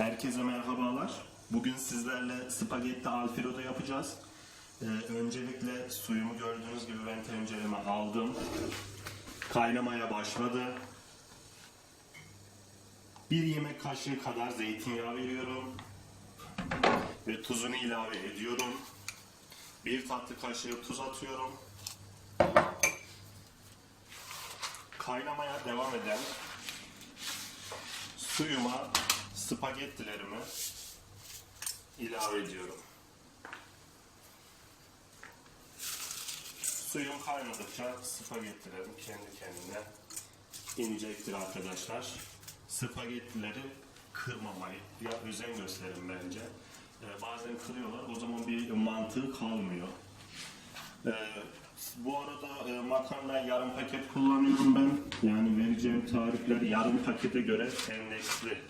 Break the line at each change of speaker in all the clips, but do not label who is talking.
Herkese merhabalar. Bugün sizlerle spagetti alfredo yapacağız. Ee, öncelikle suyumu gördüğünüz gibi ben tencereme aldım. Kaynamaya başladı. Bir yemek kaşığı kadar zeytinyağı veriyorum. Ve tuzunu ilave ediyorum. Bir tatlı kaşığı tuz atıyorum. Kaynamaya devam eden suyuma spagettilerimi ilave ediyorum. Suyum kaynadıkça spagettilerim kendi kendine inecektir arkadaşlar. Spagettileri kırmamayı ya özen gösterin bence. Ee, bazen kırıyorlar o zaman bir mantığı kalmıyor. Ee, bu arada e, makarna yarım paket kullanıyorum ben. Yani vereceğim tarifler yarım pakete göre endeksli.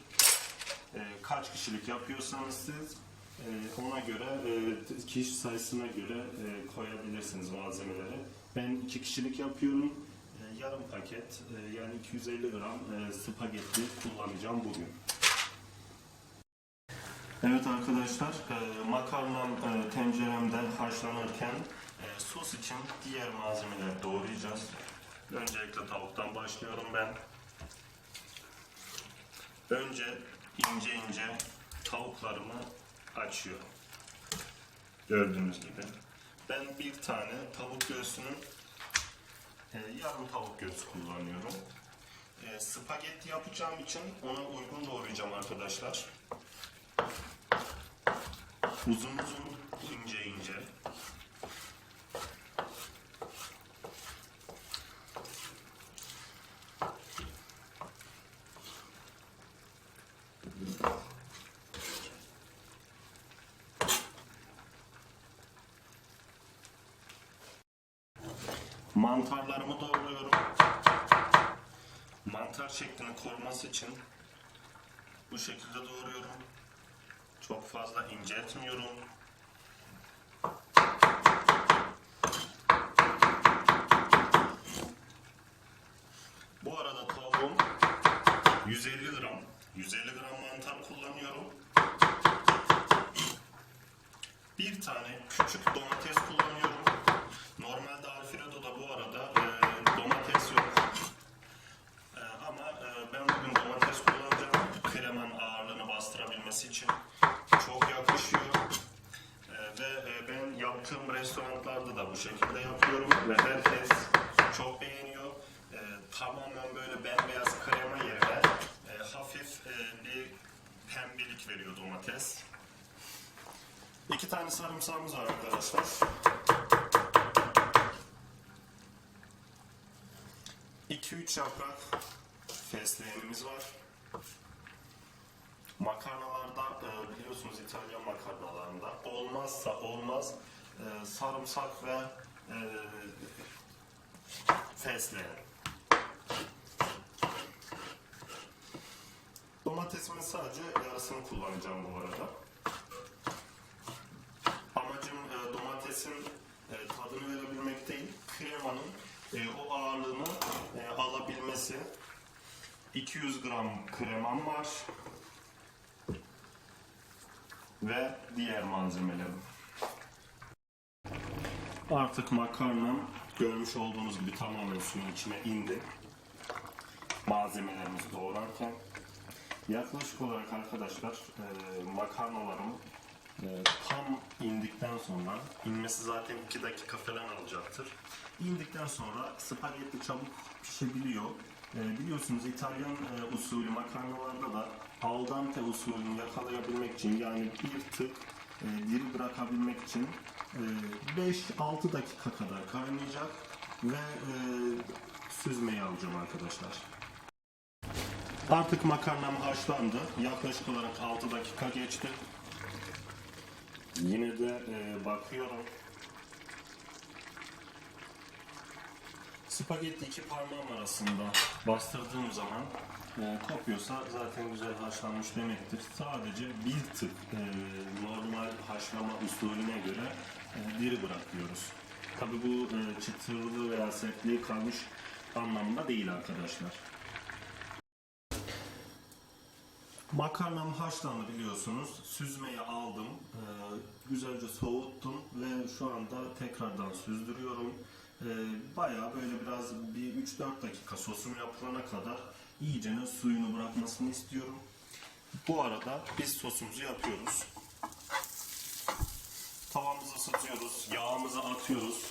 Kaç kişilik yapıyorsanız siz e, ona göre e, kişi sayısına göre e, koyabilirsiniz malzemeleri. Ben iki kişilik yapıyorum. E, yarım paket e, yani 250 gram e, spagetti kullanacağım bugün. Evet arkadaşlar, e, makarnam e, tenceremde haşlanırken e, sos için diğer malzemeleri doğrayacağız. Öncelikle tavuktan başlıyorum ben. Önce ince ince tavuklarımı açıyorum. Gördüğünüz gibi. Ben bir tane tavuk göğsünün e, yarım tavuk göğsü kullanıyorum. E, spagetti yapacağım için ona uygun doğrayacağım arkadaşlar. Uzun uzun, ince ince. Mantarlarımı doğruyorum. Mantar şeklini koruması için bu şekilde doğruyorum. Çok fazla inceltmiyorum. Bu arada tavuğum 150 gram. 150 gram mantar kullanıyorum. Bir tane küçük domates kullanıyorum. Normalde Alfredo'da bu arada e, domates yok. E, ama e, ben bugün domates kullanacağım. Kremanın ağırlığını bastırabilmesi için çok yakışıyor. E, ve e, ben yaptığım restoranlarda da bu şekilde yapıyorum ve herkes çok beğeniyor. E, tamamen böyle bembeyaz krema yerine e, hafif e, bir pembelik veriyor domates. İki tane sarımsağımız var arkadaşlar. İki üç yaprak fesleğenimiz var. Makarnalarda e, biliyorsunuz İtalyan makarnalarında olmazsa olmaz e, sarımsak ve e, fesleğen. Domatesimin sadece yarısını kullanacağım bu arada. Amacım domatesin tadını verebilmek değil, kremanın o ağırlığını e, alabilmesi. 200 gram kremam var ve diğer malzemelerim. Artık makarnam görmüş olduğunuz gibi tamamen suyun içine indi. Malzemelerimizi doğrarken yaklaşık olarak arkadaşlar e, makarnalarım e, tam indikten sonra inmesi zaten 2 dakika falan alacaktır. İndikten sonra spagetti çabuk pişebiliyor. E, biliyorsunuz İtalyan e, usulü makarnalarda da al dente usulünü yakalayabilmek için yani bir tık e, diri bırakabilmek için e, 5-6 dakika kadar kaynayacak ve e, süzmeyi alacağım arkadaşlar. Artık makarnam haşlandı. Yaklaşık olarak 6 dakika geçti. Yine de e, bakıyorum. Spagetti iki parmağım arasında bastırdığım zaman e, kopuyorsa zaten güzel haşlanmış demektir. Sadece bir tık e, normal haşlama usulüne göre e, diri bırakıyoruz. Tabi bu e, çıtırlığı veya sertliği kalmış anlamında değil arkadaşlar. Makarnam haşlandı biliyorsunuz. Süzmeye aldım. Ee, güzelce soğuttum ve şu anda tekrardan süzdürüyorum. Ee, bayağı böyle biraz bir 3-4 dakika sosum yapılana kadar iyicene suyunu bırakmasını istiyorum. Bu arada biz sosumuzu yapıyoruz. Tavamızı ısıtıyoruz, yağımızı atıyoruz.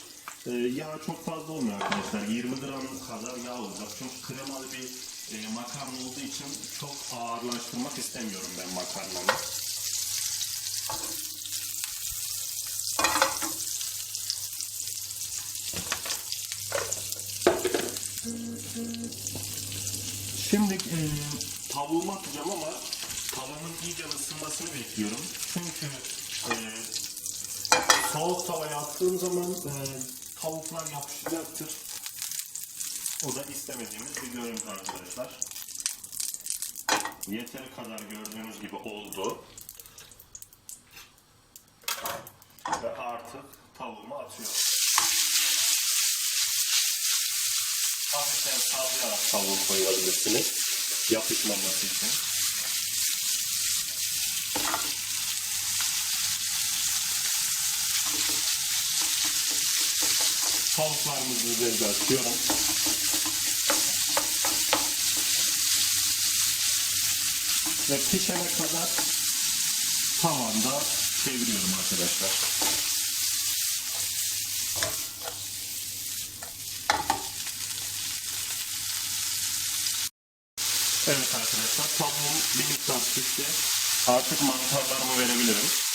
Ee, yağ çok fazla olmuyor arkadaşlar. 20 gram kadar yağ olacak. Çünkü kremalı bir e, makarna olduğu için çok ağırlaştırmak istemiyorum ben makarnamı. Şimdi e, tavuğumu atacağım ama tavuğun iyice ısınmasını bekliyorum. Çünkü e, soğuk tavaya attığım zaman e, tavuklar yapışacaktır. O da istemediğimiz bir görüntü arkadaşlar. Yeteri kadar gördüğünüz gibi oldu. Ve artık tavuğumu atıyorum. Hafiften sallayarak tavuğu koyabilirsiniz. Yapışmaması için. Tavuklarımızı üzerine atıyorum. Ve pişene kadar tavanda çeviriyorum arkadaşlar. Evet arkadaşlar tavuğum bir miktar pişti. Artık mantarlarımı verebilirim.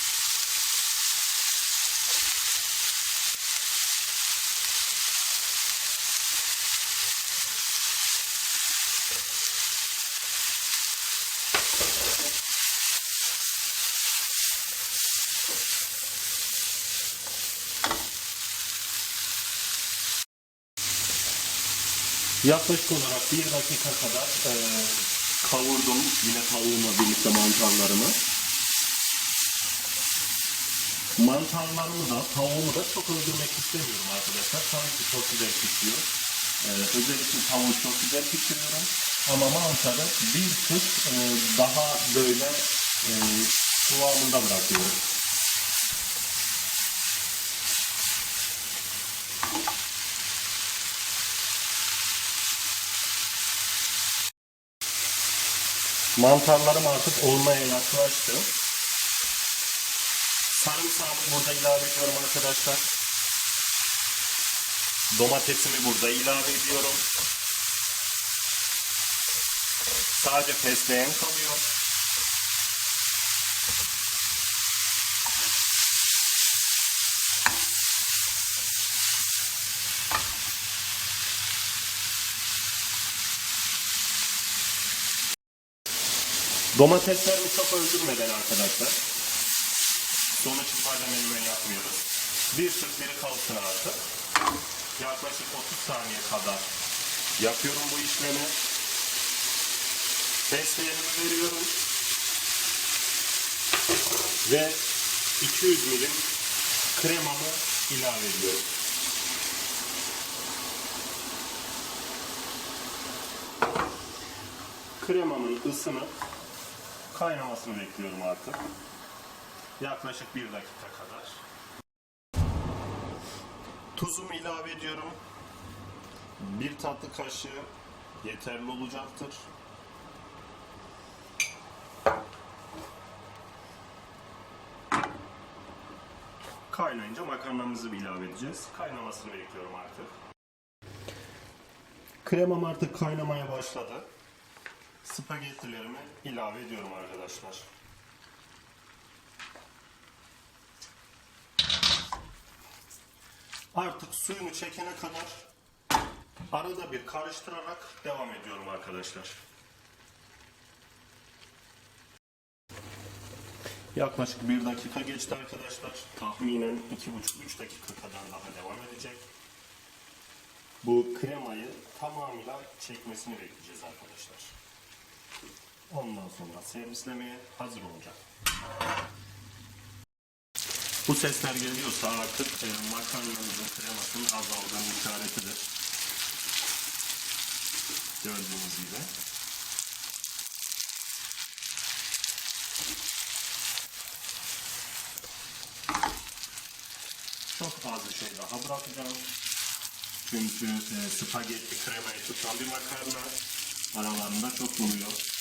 Yaklaşık olarak bir dakika kadar e, kavurdum yine tavuğumla birlikte mantarlarımı. Mantarlarımı da tavuğumu da çok öldürmek istemiyorum arkadaşlar. Tabii çok güzel pişiyor. E, özellikle tavuğu çok güzel pişiriyorum. Ama mantarı bir tık e, daha böyle e, kıvamında bırakıyorum. Mantarlarım artık olmaya yaklaştı. Sarımsağımı burada ilave ediyorum arkadaşlar. Domatesimi burada ilave ediyorum. Sadece fesleğen kalıyor. Domateslerimi çok öldürmeden arkadaşlar. Sonuç itibariyle menemen yapmıyoruz. Bir tık biri kalsın artık. Yaklaşık 30 saniye kadar yapıyorum bu işlemi. Fesleğenimi veriyorum. Ve 200 milim kremamı ilave ediyorum. Kremamın ısınıp kaynamasını bekliyorum artık. Yaklaşık bir dakika kadar. Tuzumu ilave ediyorum. Bir tatlı kaşığı yeterli olacaktır. Kaynayınca makarnamızı bir ilave edeceğiz. Kaynamasını bekliyorum artık. Kremam artık kaynamaya başladı. Spagettilerimi ilave ediyorum arkadaşlar. Artık suyunu çekene kadar arada bir karıştırarak devam ediyorum arkadaşlar. Yaklaşık bir dakika geçti arkadaşlar. Tahminen iki buçuk üç dakika kadar daha devam edecek. Bu kremayı tamamıyla çekmesini bekleyeceğiz arkadaşlar. Ondan sonra servislemeye hazır olacak. Bu sesler geliyorsa artık e, makarnamızın kremasının azaldığının işaretidir. Gördüğünüz gibi. Çok az bir şey daha bırakacağım. Çünkü e, spagetti kremayı tutan bir makarna aralarında çok buluyor.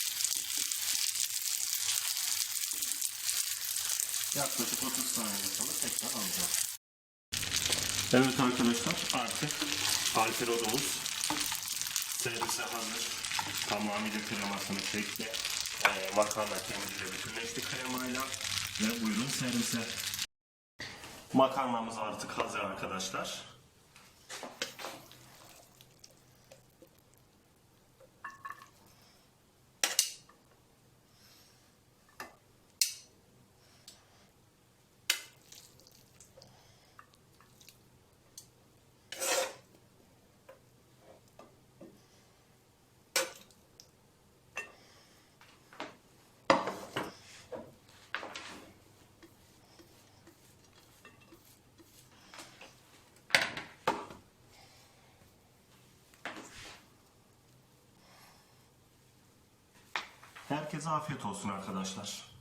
Yaklaşık 30 saniye sonra tekrar alacağım. Evet arkadaşlar artık alfredomuz servise hazır. Tamamıyla kremasını çekti. Ee, makarna kendiyle bütünleşti kremayla. Ve buyurun servise. Makarnamız artık hazır arkadaşlar. Herkese afiyet olsun arkadaşlar.